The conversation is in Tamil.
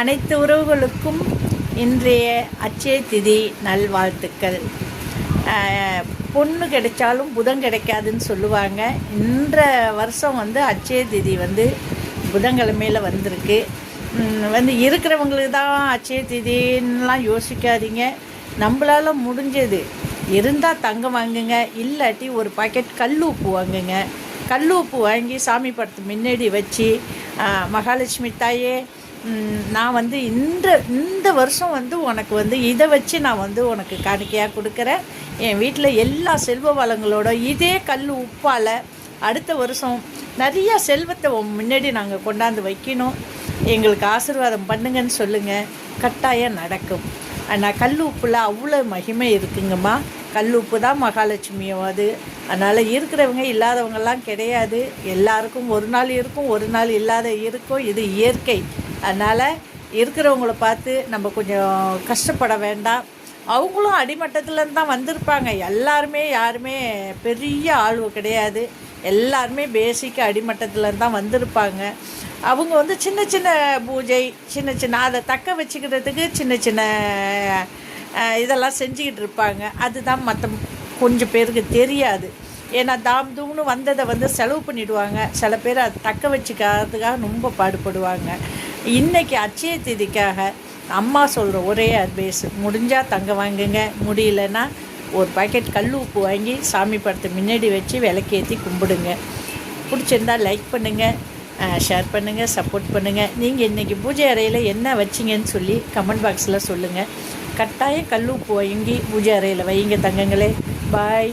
அனைத்து உறவுகளுக்கும் இன்றைய அச்சய திதி நல்வாழ்த்துக்கள். பொண்ணு கிடைச்சாலும் புதன் கிடைக்காதுன்னு சொல்லுவாங்க. இந்த வருஷம் வந்து அச்சய திதி வந்து புதன்கிழமையில் வந்திருக்கு. வந்து இருக்கிறவங்களுக்கு தான் அச்சய திதின்லாம் யோசிக்காதீங்க. நம்மளால முடிஞ்சது. இருந்தால் தங்கம் வாங்குங்க. இல்லாட்டி ஒரு பாக்கெட் கல் உப்பு வாங்குங்க. கல் உப்பு வாங்கி சாமி படத்து முன்னாடி வச்சு மகாலட்சுமி தாயே நான் வந்து இந்த இந்த வருஷம் வந்து உனக்கு வந்து இதை வச்சு நான் வந்து உனக்கு காணிக்கையாக கொடுக்குறேன். என் வீட்டில் எல்லா செல்வ வளங்களோட இதே கல் உப்பால் அடுத்த வருஷம் நிறைய செல்வத்தை முன்னாடி நாங்கள் கொண்டாந்து வைக்கணும். எங்களுக்கு ஆசீர்வாதம் பண்ணுங்கன்னு சொல்லுங்கள் கட்டாயம் நடக்கும். ஆனால் கல் உப்பில் அவ்வளோ மகிமை இருக்குங்கம்மா. கல் உப்பு தான் மகாலட்சுமியாவது அதனால் இருக்கிறவங்க இல்லாதவங்கெல்லாம் கிடையாது. எல்லாருக்கும் ஒரு நாள் இருக்கும் ஒரு நாள் இல்லாத இருக்கும். இது இயற்கை. அதனால் இருக்கிறவங்கள பார்த்து நம்ம கொஞ்சம் கஷ்டப்பட வேண்டாம். அவங்களும் அடிமட்டத்துலேருந்து தான் வந்திருப்பாங்க. எல்லாருமே யாருமே பெரிய ஆழ்வு கிடையாது. எல்லாருமே பேசிக் அடிமட்டத்துலேருந்து தான் வந்திருப்பாங்க. அவங்க வந்து சின்ன சின்ன பூஜை சின்ன சின்ன அதை தக்க வச்சுக்கிறதுக்கு சின்ன சின்ன இதெல்லாம் செஞ்சுக்கிட்டு இருப்பாங்க. அதுதான் மற்ற கொஞ்சம் பேருக்கு தெரியாது. ஏன்னா தாம் தூம்னு வந்ததை வந்து செலவு பண்ணிவிடுவாங்க சில பேர் அதை தக்க வச்சுக்கிறதுக்காக ரொம்ப பாடுபடுவாங்க. இன்றைக்கி அச்சய தேதிக்காக அம்மா சொல்கிற ஒரே அட்வைஸ் முடிஞ்சால் தங்க வாங்குங்க. முடியலன்னா ஒரு பாக்கெட் கல் உப்பு வாங்கி சாமி படத்தை முன்னாடி வச்சு விளக்கேற்றி கும்பிடுங்க. பிடிச்சிருந்தா லைக் பண்ணுங்கள் ஷேர் பண்ணுங்கள் சப்போர்ட் பண்ணுங்கள் நீங்கள் இன்றைக்கி பூஜை அறையில் என்ன வச்சிங்கன்னு சொல்லி கமெண்ட் பாக்ஸில் சொல்லுங்கள் கட்டாயம் கல் உப்பு வாங்கி பூஜை அறையில் வைங்க தங்கங்களே. பாய்